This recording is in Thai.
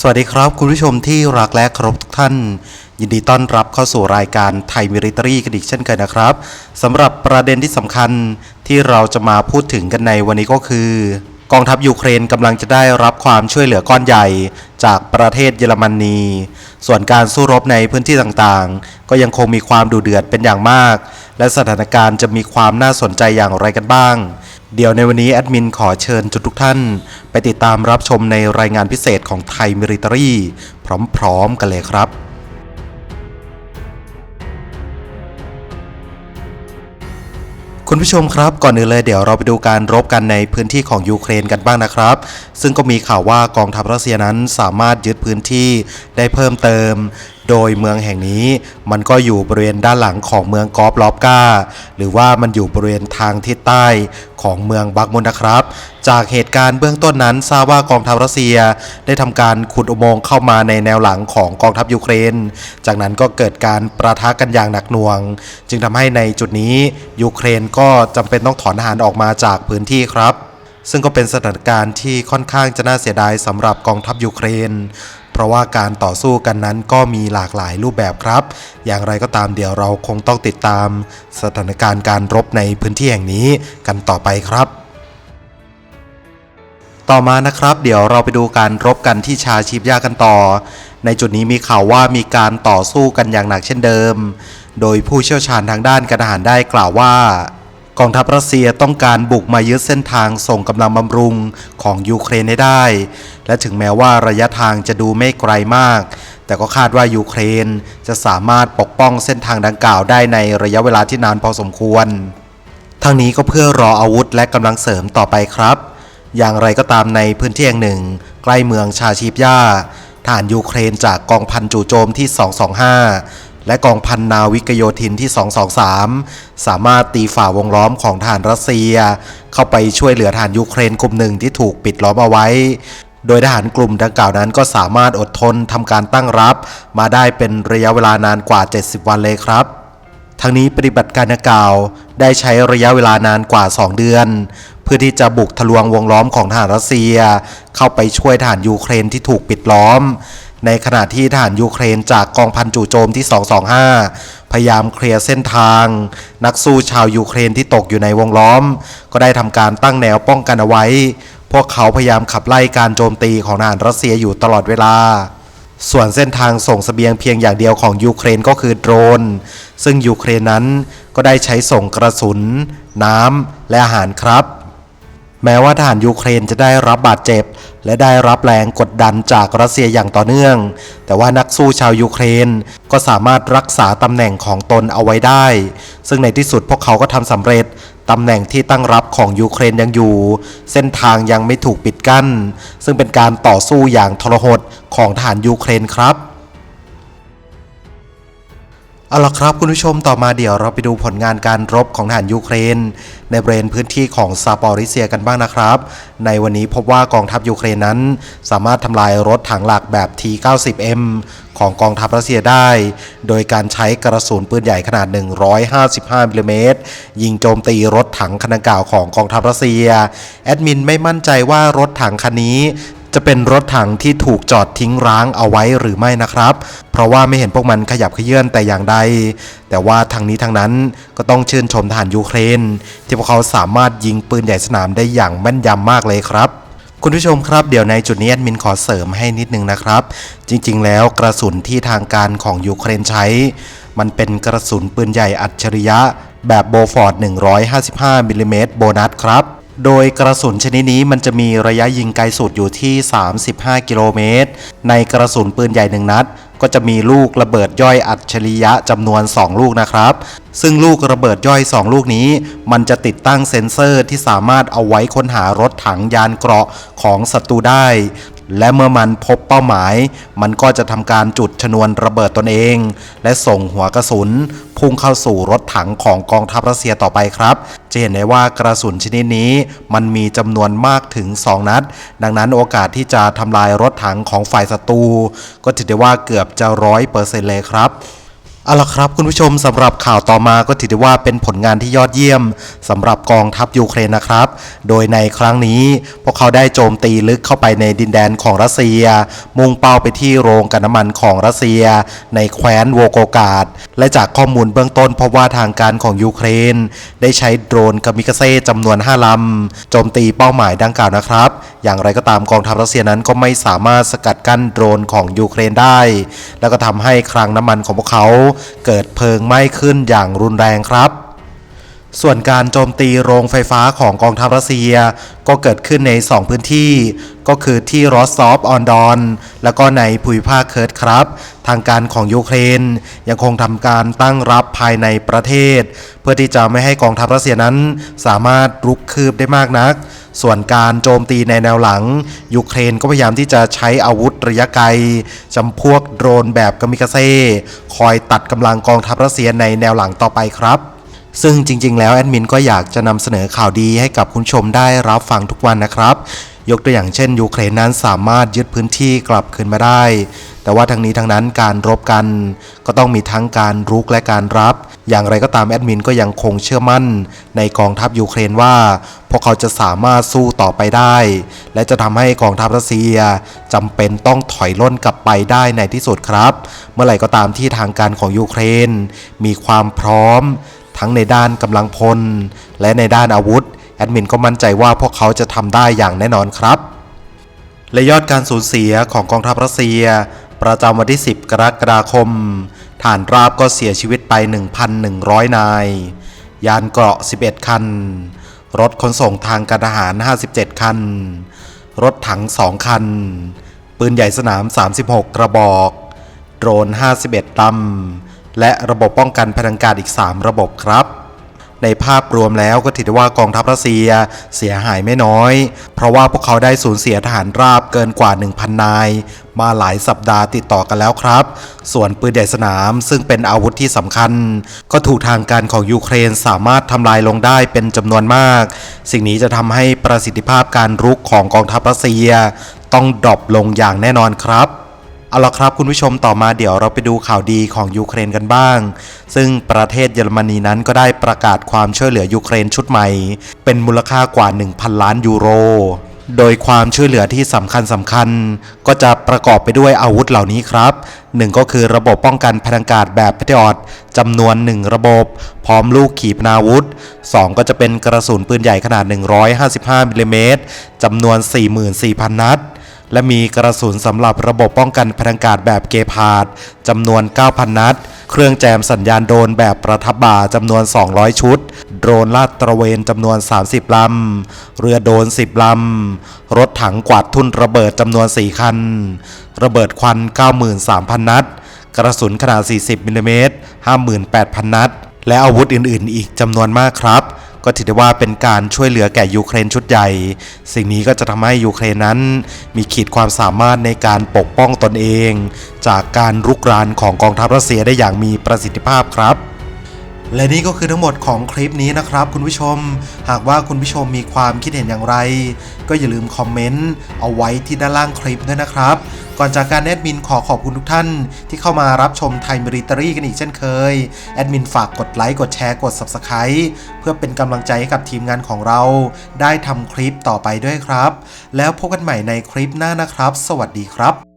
สวัสดีครับคุณผู้ชมที่รักและเคารพทุกท่าน ยินดีต้อนรับเข้าสู่รายการไทยมิริตรีกันอีกเช่นเคยนะครับสำหรับประเด็นที่สำคัญที่เราจะมาพูดถึงกันในวันนี้ก็คือ กองทัพยูเครนกำลังจะได้รับความช่วยเหลือก้อนใหญ่จากประเทศเยอรมนีส่วนการสู้รบในพื้นที่ต่างๆ ก็ยังคงมีความดุเดือดเป็นอย่างมาก และสถานการณ์จะมีความน่าสนใจอย่างไรกันบ้าง เดี๋ยวในวันนี้แอดมินขอเชิญทุกท่าน ไปติดตามรับชมในรายงานพิเศษของไทยมิริตรีพร้อม ๆ กันเลยครับคุณผู้ชมครับก่อนอื่นเลยเดี๋ยวเราไปดูการรบกันในพื้นที่ของยูเครนกันบ้างนะครับ ซึ่งก็มีข่าวว่ากองทัพรัสเซียนั้นสามารถยึดพื้นที่ได้เพิ่มเติม โดยเมืองแห่งนี้มันก็อยู่บริเวณด้านหลังของเมืองกอฟลอฟกาหรือว่ามันอยู่บริเวณทางทิศใต้ของเมืองบักมุนนะครับ จากเหตุการณ์เบื้องต้นนั้นทราบว่ากองทัพรัสเซียได้ทำการขุดอุโมงค์เข้ามาในแนวหลังของกองทัพยูเครน จากนั้นก็เกิดการประทะกันอย่างหนักหน่วง จึงทำให้ในจุดนี้ยูเครนก็จำเป็นต้องถอนทหารออกมาจากพื้นที่ครับซึ่งก็เป็นสถานการณ์ที่ค่อนข้างจะน่าเสียดายสำหรับกองทัพยูเครน ราะว่าการต่อสู้กันนั้นก็มีหลากหลายรูปแบบครับ อย่างไรก็ตามเดี๋ยวเราคงต้องติดตาม สถานการณ์การรบในพื้นที่แห่งนี้กันต่อไปครับต่อมานะครับ เดี๋ยวเราไปดูการรบกันที่ชาชีพยากันต่อ ในจุดนี้มีข่าวว่ามีการต่อสู้กันอย่างหนักเช่นเดิม โดยผู้เชี่ยวชาญทางด้านการทหารได้กล่าวว่า กองทัพรัสเซียต้องการบุกมายึดเส้นทางส่งกำลังบำรุงของยูเครนให้ได้ และถึงแม้ว่าระยะทางจะดูไม่ไกลมาก แต่ก็คาดว่ายูเครนจะสามารถปกป้องเส้นทางดังกล่าวได้ในระยะเวลาที่นานพอสมควร ทั้งนี้ก็เพื่อรออาวุธและกำลังเสริมต่อไปครับ อย่างไรก็ตามในพื้นที่แห่งหนึ่ง ใกล้เมืองชาชีพย่าทหารยูเครนจากกองพันจู่โจมที่ 225 และกองพันนาวิกโยธินที่ 223 สามารถตีฝ่าวงล้อมของทหารรัสเซีย เข้าไปช่วยเหลือทหารยูเครนกลุ่มหนึ่งที่ถูกปิดล้อมเอาไว้ โดยทหารกลุ่มดังกล่าวนั้นก็สามารถอดทนทำการตั้งรับ มาได้เป็นระยะเวลานานกว่า 70 วันเลยครับทั้งนี้ปฏิบัติการดังกล่าวได้ใช้ระยะเวลานานกว่า 2 เดือน เพื่อที่จะบุกทะลวงวงล้อมของทหารรัสเซีย เข้าไปช่วยทหารยูเครนที่ถูกปิดล้อม ในขณะที่ทหารยูเครนจากกองพันจู่โจมที่ 225 พยายามเคลียร์เส้นทาง นักสู้ชาวยูเครนที่ตกอยู่ในวงล้อม ก็ได้ทำการตั้งแนวป้องกันเอาไว้ พวกเขาพยายามขับไล่การโจมตีของทหารรัสเซียอยู่ตลอดเวลา ส่วนเส้นทางส่งสเสบียงเพียงอย่างเดียวของยูเครนก็คือโดรน ซึ่งยูเครนนั้นก็ได้ใช้ส่งกระสุน น้ำและอาหารครับ แม้ว่าทหารยูเครนจะได้รับบาดเจ็บ และได้รับแรงกดดันจากรัสเซียอย่างต่อเนื่อง แต่ว่านักสู้ชาวยูเครนก็สามารถรักษาตำแหน่งของตนเอาไว้ได้ ซึ่งในที่สุดพวกเขาก็ทำสำเร็จตำแหน่งที่ตั้งรับของยูเครนยังอยู่ เส้นทางยังไม่ถูกปิดกั้น ซึ่งเป็นการต่อสู้อย่างทรหดของทหารยูเครนครับ เอาละครับคุณผู้ชมต่อมาเดี๋ยวเราไปดูผลงานการรบของทหารยูเครน ในบริเวณพื้นที่ของซาปอริเซียกันบ้างนะครับ ในวันนี้พบว่ากองทัพยูเครนนั้น สามารถทำลายรถถังหลักแบบ T90M ของกองทัพรัสเซียได้ โดยการใช้กระสุนปืนใหญ่ขนาด 155มิลลิเมตรยิงโจมตีรถถังขนาดเก่าของกองทัพรัสเซีย แอดมินไม่มั่นใจว่ารถถังคันนี้ จะเป็นรถถังที่ถูกจอดทิ้งร้างเอาไว้หรือไม่นะครับ เพราะว่าไม่เห็นพวกมันขยับเขยื่อนแต่อย่างใด แต่ว่าทางนี้ทางนั้นก็ต้องชื่นชมทหารยูเครน ที่พวกเขาสามารถยิงปืนใหญ่สนามได้อย่างแม่นยำมากเลยครับคุณผู้ชมครับเดี๋ยวในจุดนี้แอดมินขอเสริมให้นิดนึงนะครับ จริงๆ แล้วกระสุนที่ทางการของยูเครนใช้ มันเป็นกระสุนปืนใหญ่อัจฉริยะ แบบโบฟอร์ด 155มิลลิเมตรโบนัสครับ โดยกระสุนชนิดนี้มันจะมีระยะยิงไกลสุดอยู่ที่ 35 กิโลเมตร ในกระสุนปืนใหญ่หนึ่งนัด ก็จะมีลูกระเบิดย่อยอัจฉริยะจำนวน 2 ลูกนะครับ ซึ่งลูกระเบิดย่อย 2 ลูกนี้ มันจะติดตั้งเซ็นเซอร์ที่สามารถเอาไว้ค้นหารถถังยานเกราะของศัตรูได้ และเมื่อมันพบเป้าหมาย มันก็จะทำการจุดชนวนระเบิดตนเอง และส่งหัวกระสุน พุ่งเข้าสู่รถถังของกองทัพรัสเซียต่อไปครับ จะเห็นได้ว่ากระสุนชนิดนี้มันมีจำนวนมากถึง 2 นัด ดังนั้นโอกาสที่จะทำลายรถถังของฝ่ายศัตรูก็ถือได้ว่าเกือบจะร้อยเปอร์เซ็นต์เลยครับ เอาละครับคุณผู้ชมสำหรับข่าวต่อมาก็ถือได้ว่าเป็นผลงานที่ยอดเยี่ยมสำหรับกองทัพยูเครนนะครับ โดยในครั้งนี้พวกเขาได้โจมตีลึกเข้าไปในดินแดนของรัสเซีย มุ่งเป้าไปที่โรงกันน้ำมันของรัสเซีย ในแคว้นโวโกกาดและจากข้อมูลเบื้องต้นพบว่าทางการของยูเครน ได้ใช้โดรนกามิกาเซ่จำนวน 5ลำโจมตีเป้าหมายดังกล่าวนะครับ อย่างไรก็ตามกองทัพรัสเซียนั้นก็ไม่สามารถสกัดกั้นโดรนของยูเครนได้ แล้วก็ทำให้คลังน้ำมันของพวกเขาเกิดเพลิงไหม้ขึ้นอย่างรุนแรงครับ ส่วนการโจมตีโรงไฟฟ้าของกองทัพรัสเซีย ก็เกิดขึ้นใน 2 พื้นที่ ก็คือที่รอสซอฟออนดอน แล้วก็ในภูมิภาคเคิร์ดครับ ทางการของยูเครน ยังคงทำการตั้งรับภายในประเทศ เพื่อที่จะไม่ให้กองทัพรัสเซียนั้น สามารถรุกคืบได้มากนัก ส่วนการโจมตีในแนวหลัง ยูเครนก็พยายามที่จะใช้อาวุธระยะไกลจำพวกโดรนแบบกามิกาเซ่คอยตัดกำลังกองทัพรัสเซียในแนวหลังต่อไปครับ ซึ่งจริง ๆ แล้วแอดมินก็อยากจะนำเสนอข่าวดีให้กับคุณชมได้รับฟังทุกวันนะครับ ยกตัวอย่างเช่น ยูเครนนั้นสามารถยึดพื้นที่กลับคืนมาได้ แต่ว่าทั้งนี้ทั้งนั้นการรบกัน ก็ต้องมีทั้งการรุกและการรับ อย่างไรก็ตามแอดมินก็ยังคงเชื่อมั่น ในกองทัพยูเครนว่า พวกเขาจะสามารถสู้ต่อไปได้ และจะทำให้กองทัพรัสเซียจำเป็นต้องถอยล่นกลับไปได้ในที่สุดครับ เมื่อไหร่ก็ตามที่ทางการของยูเครน มีความพร้อม ทั้งในด้านกำลังพล และในด้านอาวุธ แอดมินก็มั่นใจว่าพวกเขาจะทำได้อย่างแน่นอนครับ และยอดการสูญเสียของกองทัพรัสเซีย ประจำวันที่ 10 กรกฎาคม ฐานราบก็เสียชีวิตไป 1,100 นาย ยานเกราะ 11 คัน รถขนส่งทางการทหาร 57 คัน รถถัง 2 คัน ปืนใหญ่สนาม 36 กระบอก โดรน 51ลำ และระบบป้องกันพลังการอีก 3 ระบบครับ ในภาพรวมแล้วก็ถือว่ากองทัพรัสเซียเสียหายไม่น้อย เพราะว่าพวกเขาได้สูญเสียทหารราบเกินกว่า 1,000 นาย มาหลายสัปดาห์ติดต่อกันแล้วครับ ส่วนปืนใหญ่สนามซึ่งเป็นอาวุธที่สำคัญ ก็ถูกทางการของยูเครนสามารถทำลายลงได้เป็นจำนวนมาก สิ่งนี้จะทำให้ประสิทธิภาพการรุกของกองทัพรัสเซีย ต้องดรอปลงอย่างแน่นอนครับ เอาละครับคุณผู้ชมต่อมาเดี๋ยวเราไปดูข่าวดีของยูเครนกันบ้าง ซึ่งประเทศเยอรมนีนั้นก็ได้ประกาศความช่วยเหลือยูเครนชุดใหม่ เป็นมูลค่ากว่า 1,000 ล้านยูโร โดยความช่วยเหลือที่สำคัญสำคัญ ก็จะประกอบไปด้วยอาวุธเหล่านี้ครับหนึ่งก็คือระบบป้องกันพลังกาศแบบพ t อ o จำนวน 1 ระบบ พร้อมลูกขีปนาวุธ 2 ก็จะเป็นกระสุนปืนใหญ่ขนาด 155มิลลิเมตรจำนวน 44,000 นัด และมีกระสุนสำหรับระบบป้องกันพลังกาศแบบเกพาดจำนวน 9,000 นัด เครื่องแจมสัญญาณโดรนแบบประทับบ่าจำนวน 200 ชุด โดรนลาดตระเวนจำนวน 30 ลำ เรือโดรน10 ลำ รถถังกวาดทุ่นระเบิดจำนวน 4 คัน ระเบิดควัน 93,000 นัด กระสุนขนาด 40มิลลิเมตร58,000 นัด และอาวุธอื่น ๆ อีกจำนวนมากครับ ก็ถือได้ว่าเป็นการช่วยเหลือแก่ยูเครนชุดใหญ่ สิ่งนี้ก็จะทำให้ยูเครนนั้น มีขีดความสามารถในการปกป้องตนเอง จากการรุกรานของกองทัพรัสเซียได้อย่างมีประสิทธิภาพครับและนี่ก็คือทั้งหมดของคลิปนี้นะครับคุณผู้ชม หากว่าคุณผู้ชมมีความคิดเห็นอย่างไร ก็อย่าลืมคอมเมนต์เอาไว้ที่ด้านล่างคลิปด้วยนะครับ ก่อนจากการแอดมินขอขอบคุณทุกท่านที่เข้ามารับชมไทมิริตอรี่กันอีกเช่นเคย แอดมินฝากกดไลค์ กดแชร์ กด Subscribe เพื่อเป็นกำลังใจให้กับทีมงานของเรา ได้ทำคลิปต่อไปด้วยครับ แล้วพบกันใหม่ในคลิปหน้านะครับ สวัสดีครับ